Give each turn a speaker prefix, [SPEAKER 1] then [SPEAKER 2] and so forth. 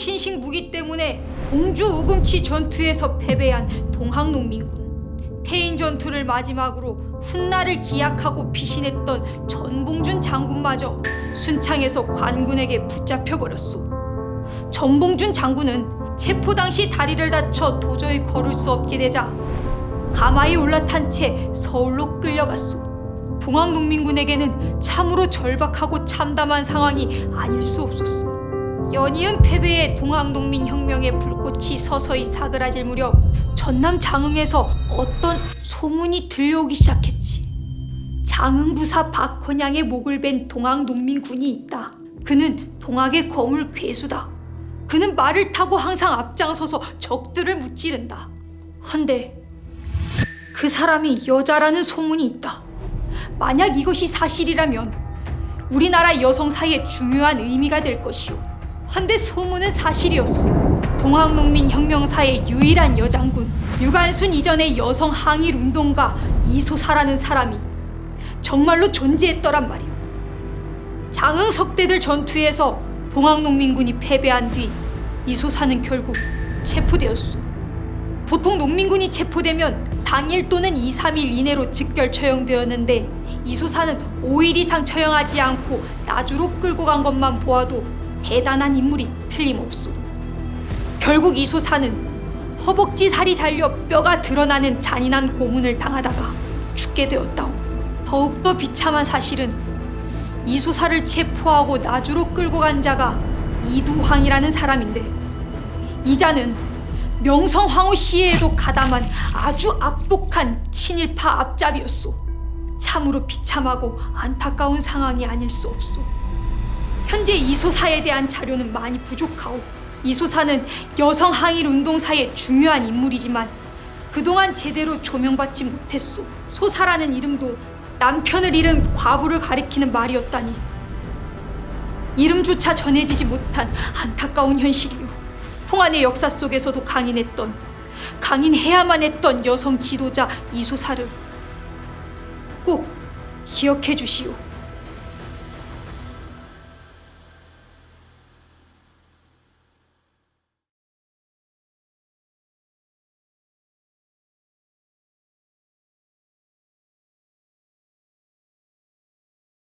[SPEAKER 1] 신식 무기 때문에 공주 우금치 전투에서 패배한 동학농민군 태인 전투를 마지막으로 훗날을 기약하고 피신했던 전봉준 장군마저 순창에서 관군에게 붙잡혀 버렸소. 전봉준 장군은 체포 당시 다리를 다쳐 도저히 걸을 수 없게 되자 가마에 올라탄 채 서울로 끌려갔소. 동학농민군에게는 참으로 절박하고 참담한 상황이 아닐 수 없었소. 연이은 패배의 동학농민 혁명의 불꽃이 서서히 사그라질 무렵 전남 장흥에서 어떤 소문이 들려오기 시작했지. 장흥부사 박헌양의 목을 벤 동학농민군이 있다. 그는 동학의 거물 괴수다. 그는 말을 타고 항상 앞장서서 적들을 무찌른다. 헌데 그 사람이 여자라는 소문이 있다. 만약 이것이 사실이라면 우리나라 여성 사이에 중요한 의미가 될 것이오. 헌데 소문은 사실이었소. 동학농민 혁명사의 유일한 여장군 유관순 이전의 여성 항일 운동가 이소사라는 사람이 정말로 존재했더란 말이오. 장흥 석대들 전투에서 동학농민군이 패배한 뒤 이소사는 결국 체포되었소. 보통 농민군이 체포되면 당일 또는 2, 3일 이내로 즉결 처형되었는데 이소사는 5일 이상 처형하지 않고 나주로 끌고 간 것만 보아도 대단한 인물이 틀림없소. 결국 이 소사는 허벅지 살이 잘려 뼈가 드러나는 잔인한 고문을 당하다가 죽게 되었다오. 더욱더 비참한 사실은 이 소사를 체포하고 나주로 끌고 간 자가 이두황이라는 사람인데 이자는 명성 황후 시해에도 가담한 아주 악독한 친일파 앞잡이였소. 참으로 비참하고 안타까운 상황이 아닐 수 없소. 현재 이소사에 대한 자료는 많이 부족하오. 이소사는 여성 항일 운동사의 중요한 인물이지만 그동안 제대로 조명받지 못했소. 소사라는 이름도 남편을 잃은 과부를 가리키는 말이었다니. 이름조차 전해지지 못한 안타까운 현실이요. 통안의 역사 속에서도 강인했던 강인해야만 했던 여성 지도자 이소사를 꼭 기억해 주시오.